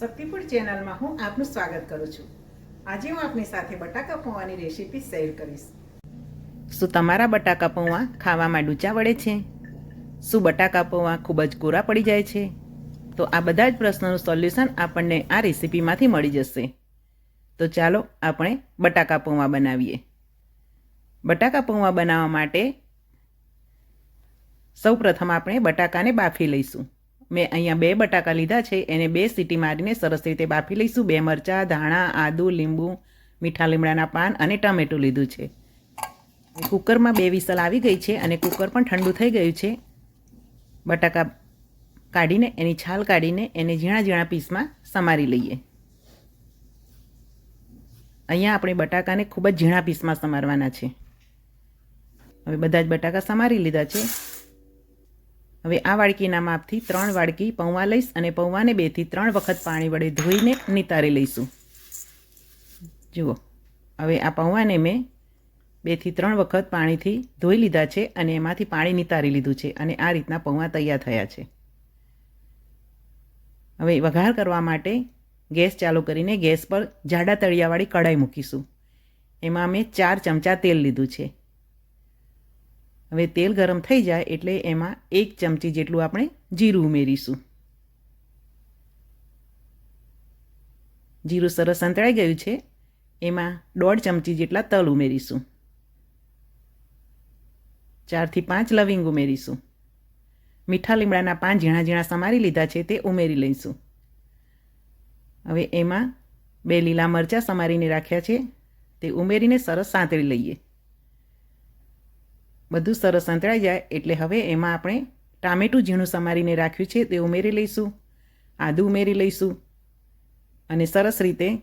શક્તિપુર ચેનલમાં હું આપનું સ્વાગત કરું છું. આજે હું આપની સાથે બટાકા પૌવાની રેસીપી શેર કરીશ. શું તમારા બટાકા પૌવા ખાવામાં ડૂચા વળે છે? શું બટાકા પૌવા ખૂબ જ કોરા પડી જાય છે? તો આ બધા જ પ્રશ્નોનું સોલ્યુશન આપણને આ રેસીપીમાંથી મળી જશે. તો ચાલો આપણે બટાકા પૌવા બનાવીએ. બટાકા પૌવા બનાવવા માટે સૌ પ્રથમ આપણે બટાકાને બાફી લઈશું. મેં અહીંયા બે બટાકા લીધા છે, એને બે સીટી મારીને સરસ રીતે બાફી લઈશું. બે મરચાં, ધાણા, આદુ, લીંબુ, મીઠા લીમડાના પાન અને ટમેટું લીધું છે. કુકરમાં બે વિસલ આવી ગઈ છે અને કુકર પણ ઠંડુ થઈ ગયું છે. બટાકા કાઢીને, એની છાલ કાઢીને એને ઝીણા ઝીણા પીસમાં સમારી લઈએ. અહીંયા આપણે બટાકાને ખૂબ જ ઝીણા પીસમાં સમારવાના છે. હવે બધા જ બટાકા સમારી લીધા છે. હવે આ વાડકીના માપથી ત્રણ વાડકી પૌવા લઈશ અને પૌવાને બેથી ત્રણ વખત પાણી વડે ધોઈને નિતારી લઈશું. જુઓ, હવે આ પૌવાને મેં બેથી ત્રણ વખત પાણીથી ધોઈ લીધા છે અને એમાંથી પાણી નિતારી લીધું છે અને આ રીતના પૌવા તૈયાર થયા છે. હવે વઘાર કરવા માટે ગેસ ચાલુ કરીને ગેસ પર જાડા તળિયાવાળી કઢાઈ મૂકીશું. એમાં મેં ચાર ચમચા તેલ લીધું છે. હવે તેલ ગરમ થઈ જાય એટલે એમાં એક ચમચી જેટલું આપણે જીરું ઉમેરીશું. જીરું સરસ સંતળાઈ ગયું છે. એમાં દોઢ ચમચી જેટલા તલ ઉમેરીશું. ચારથી પાંચ લવિંગ ઉમેરીશું. મીઠા લીમડાના પાન ઝીણા ઝીણા સમારી લીધા છે તે ઉમેરી લઈશું. હવે એમાં બે લીલા મરચાં સમારીને રાખ્યા છે. તે ઉમેરીને સરસ સાંતળી લઈએ. બધું સરસ સંતળાઈ જાય એટલે હવે એમાં આપણે ટામેટું ઝીણું સમારીને રાખ્યું છે, તે ઉમેરી લઈશું, આદું ઉમેરી લઈશું અને સરસ રીતે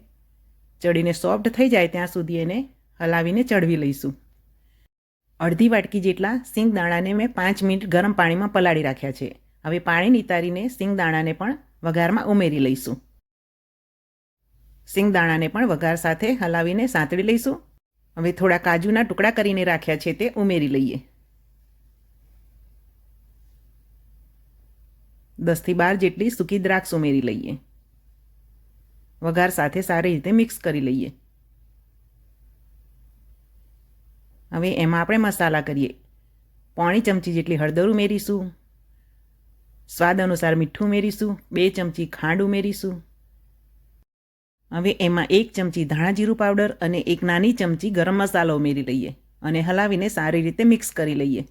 ચડીને સોફ્ટ થઈ જાય ત્યાં સુધી એને હલાવીને ચડવી લઈશું. અડધી વાટકી જેટલા સિંગ દાણાને મેં પાંચ મિનિટ ગરમ પાણીમાં પલાળી રાખ્યા છે. હવે પાણી નિતારીને સિંગ દાણાને પણ વઘારમાં ઉમેરી લઈશું. સિંગ દાણાને પણ વઘાર સાથે હલાવીને સાંતળી લઈશું. હવે થોડા કાજુના ટુકડા કરીને રાખ્યા છે તે ઉમેરી લઈએ. દસથી બાર જેટલી સૂકી દ્રાક્ષ ઉમેરી લઈએ. વઘાર સાથે સારી રીતે મિક્સ કરી લઈએ. હવે એમાં આપણે મસાલા કરીએ. પોણી ચમચી જેટલી હળદર ઉમેરીશું. સ્વાદ અનુસાર મીઠું ઉમેરીશું. બે ચમચી ખાંડ ઉમેરીશું. હવે એમાં એક ચમચી ધાણા જીરું પાવડર અને એક નાની ચમચી ગરમ મસાલો ઉમેરી લઈએ અને હલાવીને સારી રીતે મિક્સ કરી લઈએ.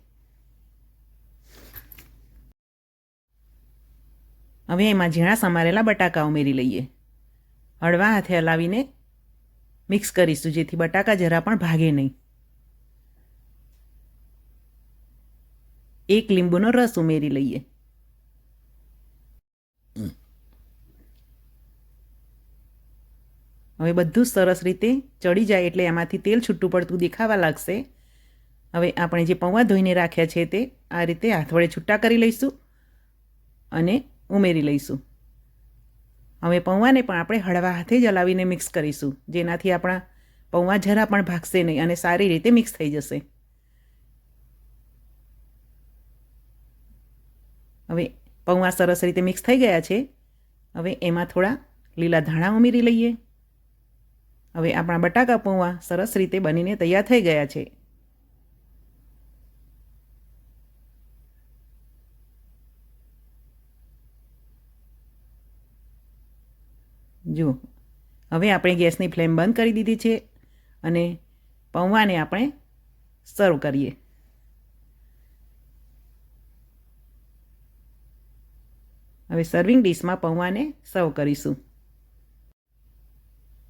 હવે એમાં ઝીણા સમારેલા બટાકા ઉમેરી લઈએ. હળવા હાથે હલાવીને મિક્સ કરીશું, જેથી બટાકા જરા પણ ભાગે નહીં. એક લીંબુનો રસ ઉમેરી લઈએ. હવે બધું સરસ રીતે ચડી જાય એટલે એમાંથી તેલ છૂટું પડતું દેખાવા લાગશે. હવે આપણે જે પૌવા ધોઈને રાખ્યા છે તે આ રીતે હાથ વડે છૂટા કરી લઈશું અને ઉમેરી લઈશું. હવે પૌવાને પણ આપણે હળવા હાથે જ હલાવીને મિક્સ કરીશું, જેનાથી આપણા પૌવા જરા પણ ભાગશે નહીં અને સારી રીતે મિક્સ થઈ જશે. હવે પૌવા સરસ રીતે મિક્સ થઈ ગયા છે. હવે એમાં થોડા લીલા ધાણા ઉમેરી લઈએ. હવે આપણા બટાકા પૌવા સરસ રીતે બનીને તૈયાર થઈ ગયા છે. જુઓ, હવે આપણે ગેસની ફ્લેમ બંધ કરી દીધી છે અને પૌવાને આપણે સર્વ કરીએ. હવે સર્વિંગ ડીશમાં પૌવાને સર્વ કરીશું.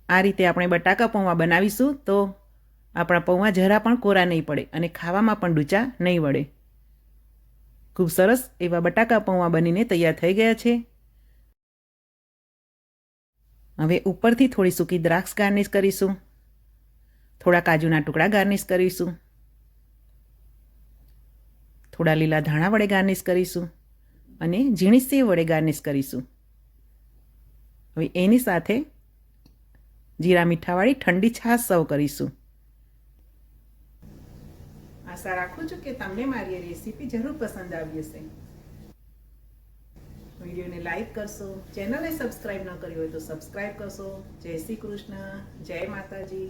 આ રીતે આપણે બટાકા પૌવા બનાવીશું તો આપણા પૌવા જરા પણ કોરા નહીં પડે અને ખાવામાં પણ ડૂચા નહીં વળે. ખૂબ સરસ એવા બટાકા પૌવા બનીને તૈયાર થઈ ગયા છે. હવે ઉપરથી થોડી સૂકી દ્રાક્ષ ગાર્નિશ કરીશું. થોડા કાજુના ટુકડા ગાર્નિશ કરીશું. થોડા લીલા ધાણા વડે ગાર્નિશ કરીશું અને ઝીણી સેવ વડે ગાર્નિશ કરીશું. હવે એની સાથે જીરા મીઠાવાળી ઠંડી છાશ સર્વ કરીશું. આશા રાખું છું કે તમને મારી રેસીપી જરૂર પસંદ આવી હશે. વિડીયોને લાઈક કરશો, ચેનલને સબસ્ક્રાઈબ ન કરી હોય તો સબસ્ક્રાઈબ કરશો. જય શ્રી કૃષ્ણ, જય માતાજી.